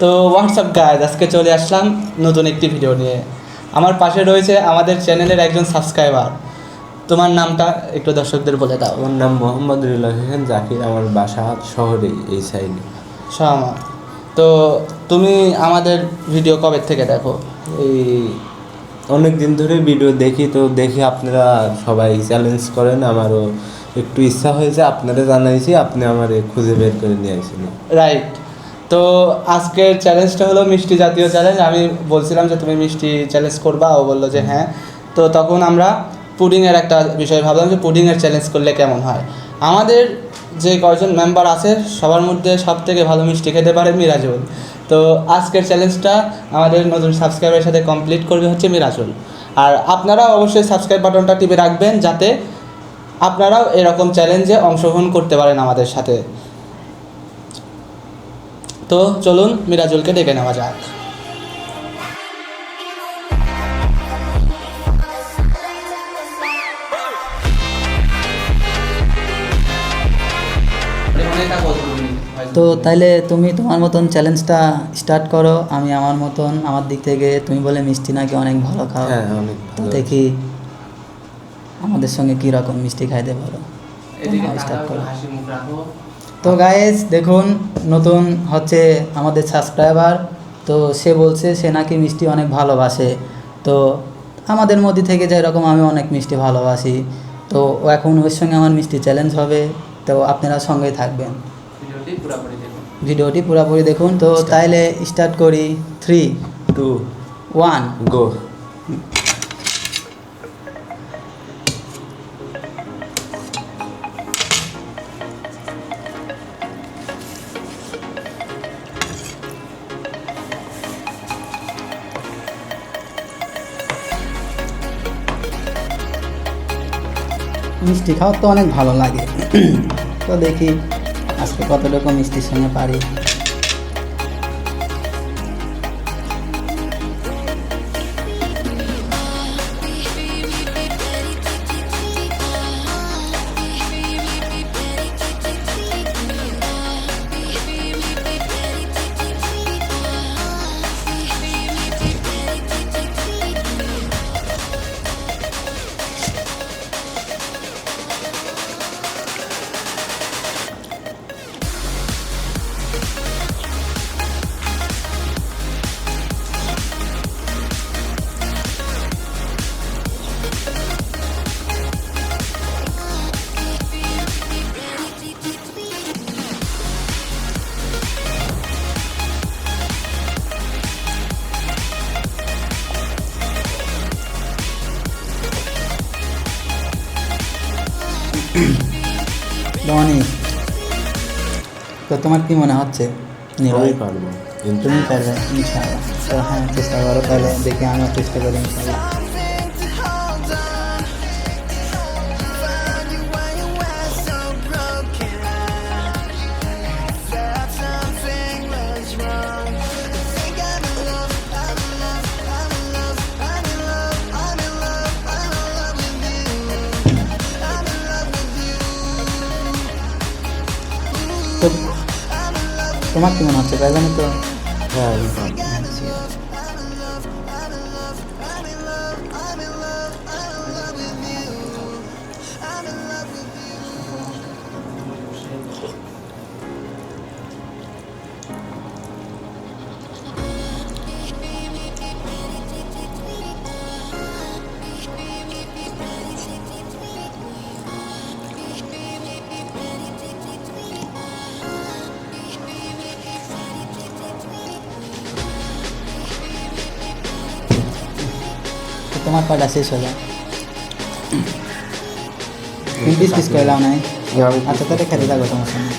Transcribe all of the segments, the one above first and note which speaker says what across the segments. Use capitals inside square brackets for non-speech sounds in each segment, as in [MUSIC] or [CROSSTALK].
Speaker 1: তো WhatsApp guys আজকে চলে আসলাম নতুন একটি ভিডিও নিয়ে। আমার পাশে রয়েছে আমাদের চ্যানেলের একজন সাবস্ক্রাইবার তোমার নামটা একটু দর্শকদের বলে দাও।
Speaker 2: আমার নাম মোহাম্মদ রিলা হোসেন জাকির আমার বাসা শহরে এই সাইডে
Speaker 1: সহমত তো তুমি আমাদের ভিডিও কবে থেকে দেখো?
Speaker 2: এই অনেক দিন ধরে ভিডিও দেখি তো দেখি আপনারা সবাই চ্যালেঞ্জ করেন আমারও একটু ইচ্ছা হয়েছে আপনারা জানাইছি আপনি আমার খুঁজে বের করে নিয়ে আসেন।
Speaker 1: রাইট তো আজকের চ্যালেঞ্জটা হলো মিষ্টি জাতীয় চ্যালেঞ্জ আমি বলছিলাম যে, তুমি মিষ্টি চ্যালেঞ্জ করবা? ও বলল যে হ্যাঁ। তো তখন আমরা পুডিংয়ের একটা বিষয় ভাবলাম যে, পুডিংয়ের চ্যালেঞ্জ করলে কেমন হয়? আমাদের যে কয়জন মেম্বার আছে, সবার মধ্যে সব থেকে ভালো মিষ্টি খেতে পারে মিরাজুল। তো আজকের চ্যালেঞ্জটা আমাদের নতুন সাবস্ক্রাইবের সাথে কমপ্লিট করবে হচ্ছে মিরাজুল। আর আপনারাও অবশ্যই সাবস্ক্রাইব বাটনটা টিপে রাখবেন, যাতে আপনারাও এরকম চ্যালেঞ্জে অংশগ্রহণ করতে পারেন আমাদের সাথে। তো চলুন মিরাজুলকে ডেকে নেওয়া যাক।
Speaker 3: তো তাইলে তুমি তোমার মতন চ্যালেঞ্জটা স্টার্ট করো আমি আমার মতন আমার দিক থেকে তুমি বলে মিষ্টি নাকি অনেক ভালো খাও।
Speaker 2: হ্যাঁ
Speaker 3: তো দেখি আমাদের সঙ্গে কী রকম মিষ্টি খাইতে পারো। স্টার্ট করো। তো গায়েস দেখুন নতুন হচ্ছে আমাদের সাবস্ক্রাইবার তো সে বলছে সে নাকি মিষ্টি অনেক ভালোবাসে। তো আমাদের মধ্যে থেকে যেরকম আমি অনেক মিষ্টি ভালোবাসি। তো ও এখন ওর সঙ্গে আমার মিষ্টি চ্যালেঞ্জ হবে। তো আপনারা সঙ্গেই থাকবেন। ভিডিওটি পুরোপুরি দেখুন। তো তাইলে স্টার্ট করি। থ্রি
Speaker 2: টু
Speaker 3: ওয়ান
Speaker 2: গো
Speaker 3: মিষ্টি খাওয়ার তো অনেক ভালো লাগে। [CLEARS THROAT] তো দেখি আজকে কতটুকু মিষ্টির সঙ্গে পারি। তোমার কি মনে হচ্ছে?
Speaker 2: নিরয়। পারব।
Speaker 3: তুমি পারবে ইনশাআল্লাহ। তো হ্যাঁ চেষ্টা করো তাহলে দেখি আমিও চেষ্টা করি ইনশাআল্লাহ। তোমার কি মনে হচ্ছে? তাই না তো
Speaker 2: হ্যাঁ
Speaker 3: তোমার কয়টা শেষ হলো তুমি পিস পিস কয়লাও লাও নাই?
Speaker 2: আমি
Speaker 3: আচ্ছা তাহলে খেতে থাকো তোমার সঙ্গে।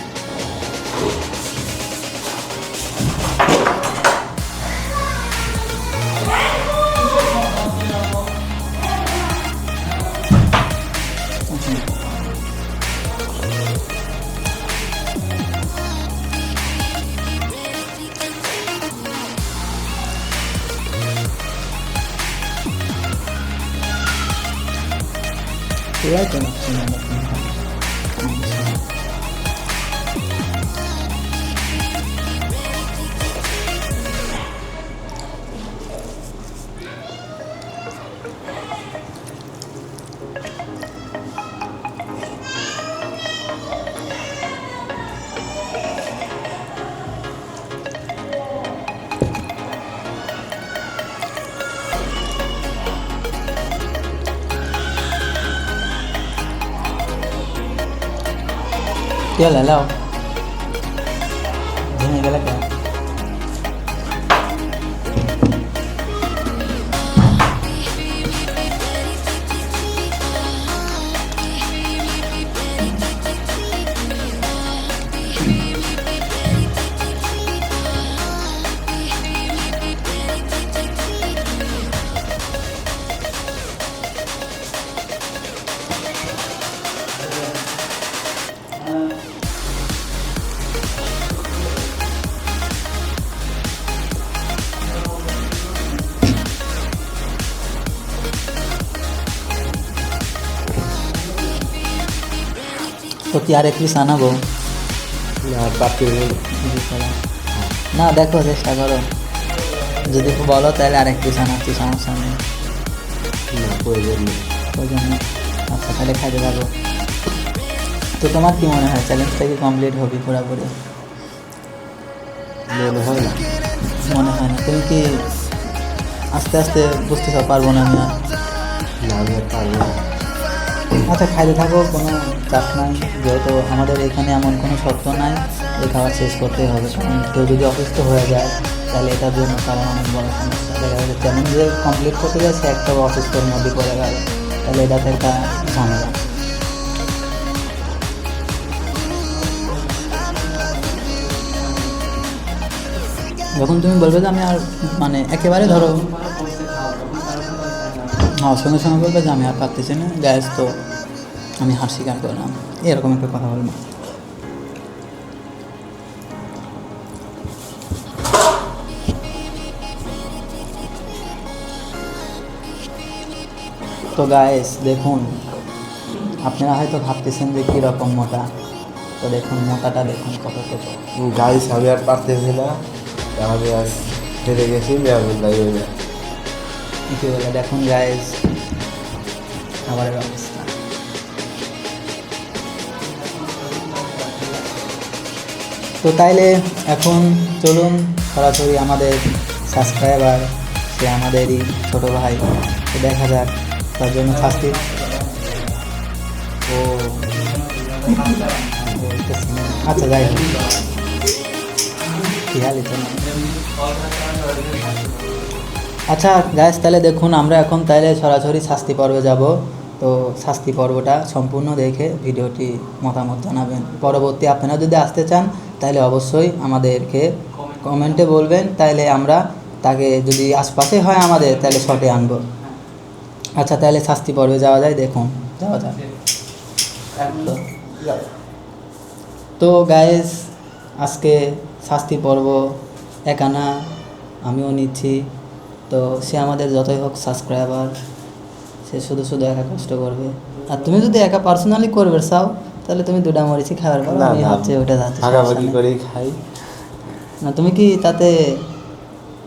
Speaker 3: পুরাই তো নাচছি না কি হলো লাও ভেঙে গেলে কেন তো কি আর এক পিস আনাবো
Speaker 2: না
Speaker 3: না দেখো চেষ্টা করো। যদি বলো তাহলে আরেক পিস আনাচ্ছি সমস্যা নেই।
Speaker 2: না প্রয়োজন নেই।
Speaker 3: আচ্ছা তাহলে খাইতে পারব তো তোমার কি মনে হয় চ্যালেঞ্জটা কি কমপ্লিট হবে পুরোপুরি?
Speaker 2: মনে হয় না।
Speaker 3: মনে হয় না। তুমি কি আস্তে আস্তে বুঝতে পারব না আমি আর?
Speaker 2: না আমি পারব না।
Speaker 3: আচ্ছা খাইতে থাকো, কোনো চাপ নাই। যেহেতু আমাদের এখানে এমন কোনো শর্ত নাই, এই খাবার শেষ করতেই হবে। কেউ যদি অসুস্থ হয়ে যায়, তাহলে এটার জন্য কারণ অনেক বড় সমস্যা। দেখা যাচ্ছে চ্যালেঞ্জে কমপ্লিট করতে যাচ্ছে, একটা অসুস্থের মধ্যে পড়ে গেল, তাহলে এটা তো একটা ঝামেলা। যখন তুমি বলবে যে আমি আর মানে একেবারে ধরো হ্যাঁ সঙ্গে সঙ্গে বলবে যে আমি আর পারতেছি না। গ্যাস তো আমি হার স্বীকার করলাম। এরকম একটা কথা বলব। তো গায়েস দেখুন, আপনারা হয়তো ভাবতেছেন যে কীরকম মোটা। তো দেখুন, মোটাটা দেখুন কতটুকু
Speaker 2: গাইস আমি আর পারতেছি না। আমি আর হেরে গেছি মেয়াবুল দায়ী যায়
Speaker 3: কি বলে দেখুন গায়েস খাবারের অবস্থা। তো তাইলে এখন চলুন, সরাসরি আমাদের সাবস্ক্রাইবার সে আমাদেরই ছোট ভাই। দেখা যাক, তার জন্য শাস্তি। ও। আচ্ছা যাই হোক। খেয়ালই তো? না আচ্ছা গ্যাস তাহলে দেখুন, আমরা এখন তাহলে সরাসরি শাস্তি পর্বে যাব। তো শাস্তি পর্বটা সম্পূর্ণ দেখে ভিডিওটি মতামত জানাবেন। পরবর্তী আপনারা যদি আসতে চান, তাহলে অবশ্যই আমাদেরকে কমেন্টে বলবেন, তাহলে আমরা তাকে যদি আশপাশে হয় আমাদের, তাহলে শটে আনব। আচ্ছা তাহলে শাস্তি পর্বে যাওয়া যায়, দেখুন, যাওয়া যায়। তো- তো গায়েস আজকে শাস্তি পর্ব একানা, আমিও নিচ্ছি। তো সে আমাদের যতই হোক সাবস্ক্রাইবার সে শুধু শুধু একা কষ্ট করবে। আর তুমি যদি একা পার্সোনালি করবে চাও তাহলে তুমি দুটা মরিচি খাবার পারো আমি হচ্ছে ওটা
Speaker 2: ভাগাভাগি করেই খাই।
Speaker 3: না তুমি কি তাতে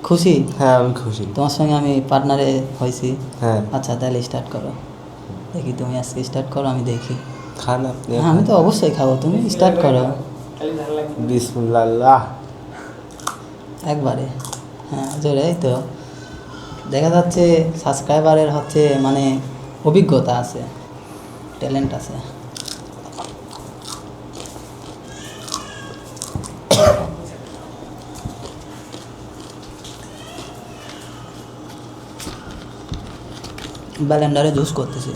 Speaker 3: খুশি?
Speaker 2: হ্যাঁ আমি খুশি।
Speaker 3: তোমার সঙ্গে আমি পার্টনারে হয়েছি।
Speaker 2: হ্যাঁ।
Speaker 3: আচ্ছা তাহলে স্টার্ট করো। দেখি তুমি আজকে স্টার্ট করো আমি দেখি।
Speaker 2: খান আপনি
Speaker 3: হ্যাঁ আমি তো অবশ্যই খাব। তুমি স্টার্ট করো।
Speaker 2: বিসমুল্লাহ।
Speaker 3: একবারে। হ্যাঁ জোরে তো। দেখা যাচ্ছে সাবস্ক্রাইবারের হচ্ছে মানে অভিজ্ঞতা আছে ট্যালেন্ট আছে। ব্যালেন্ডারে জুস করতেছি।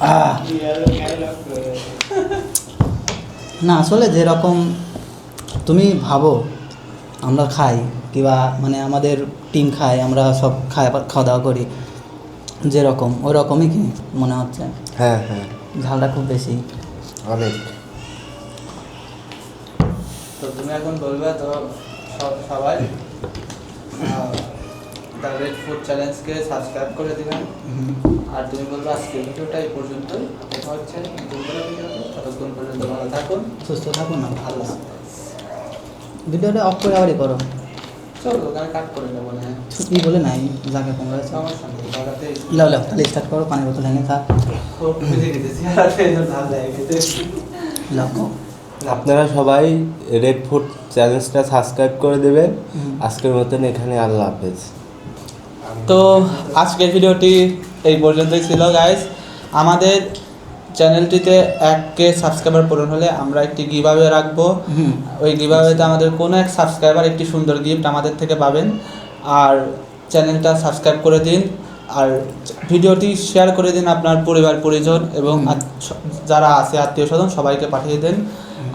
Speaker 3: আহ। না আসলে যেরকম তুমি ভাবো আমরা খাই কিংবা মানে আমাদের টিম খাই আমরা সব খাই খাওয়া দাওয়া করি যেরকম ওই রকমই কি মনে হচ্ছে?
Speaker 2: হ্যাঁ হ্যাঁ।
Speaker 3: ঝালটা খুব বেশি।
Speaker 2: অনেক।
Speaker 1: তো তুমি এখন বলবে তো সব- সবাই দ্য রেড ফুড চ্যালেঞ্জকে সাবস্ক্রাইব করে দিবেন। আর তুমি বলবে আজকের ভিডিওটা এই পর্যন্তই। দেখা হচ্ছে নতুন কোনো ভিডিওতে ততক্ষণ পর্যন্ত ভালো থাকুন
Speaker 3: সুস্থ থাকুন না ভালো ভিডিওটা অফ করে আবারই করো।
Speaker 1: চলো ওখানে কাট করে নেব না
Speaker 3: ছুটি বলে নাই যাকে তোমরা
Speaker 1: সমস্যা নেই লাগাতে
Speaker 3: লাও লাও তাহলে স্টার্ট করো পানির বোতল এনে থাক
Speaker 1: খুব বুঝে গেছি হাতে ধান লাগে
Speaker 2: আপনারা সবাই রেড ফুড চ্যানেলটা সাবস্ক্রাইব করে দেবেন। আজকের মতন এখানে আল্লাহ হাফেজ।
Speaker 1: তো আজকের ভিডিওটি এই পর্যন্তই ছিল গাইস আমাদের চ্যানেলটিতে এক কে সাবস্ক্রাইবার পূরণ হলে আমরা একটি গিভাবে রাখব। ওই গিভাবেতে আমাদের কোনো এক সাবস্ক্রাইবার একটি সুন্দর গিফট আমাদের থেকে পাবেন। আর চ্যানেলটা সাবস্ক্রাইব করে দিন। আর ভিডিওটি শেয়ার করে দিন আপনার পরিবার পরিজন এবং যারা আছে আত্মীয় স্বজন সবাইকে পাঠিয়ে দেন।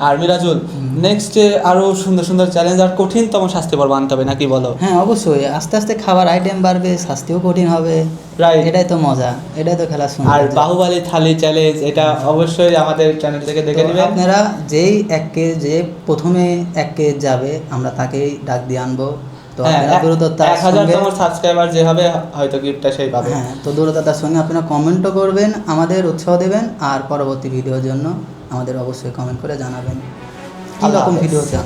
Speaker 1: আর মিরাজুল। নেক্সটে আরও সুন্দর সুন্দর চ্যালেঞ্জ আর কঠিনতম শাস্তি পর্ব আনতে হবে নাকি বলো?
Speaker 3: হ্যাঁ অবশ্যই। আস্তে আস্তে খাবার আইটেম বাড়বে শাস্তিও কঠিন হবে।
Speaker 1: Right.
Speaker 3: এটাই তো মজা এটাই তো খেলা
Speaker 1: আর বাহুবালি থালি চ্যালেঞ্জ এটা অবশ্যই আমাদের চ্যানেল থেকে দেখে নেবেন
Speaker 3: আপনারা যেই এক কে যে প্রথমে এক কে যাবে আমরা তাকেই ডাক দিয়ে আনব। তো
Speaker 1: হ্যাঁ তোমার সাবস্ক্রাইবার যে হবে হয়তো গিফটটা সেই পাবে।
Speaker 3: হ্যাঁ তো দ্রুততার সঙ্গে আপনারা কমেন্টও করবেন আমাদের উৎসাহ দেবেন আর পরবর্তী ভিডিওর জন্য আমাদের অবশ্যই কমেন্ট করে জানাবেন।
Speaker 1: কীরকম
Speaker 3: ভিডিও চান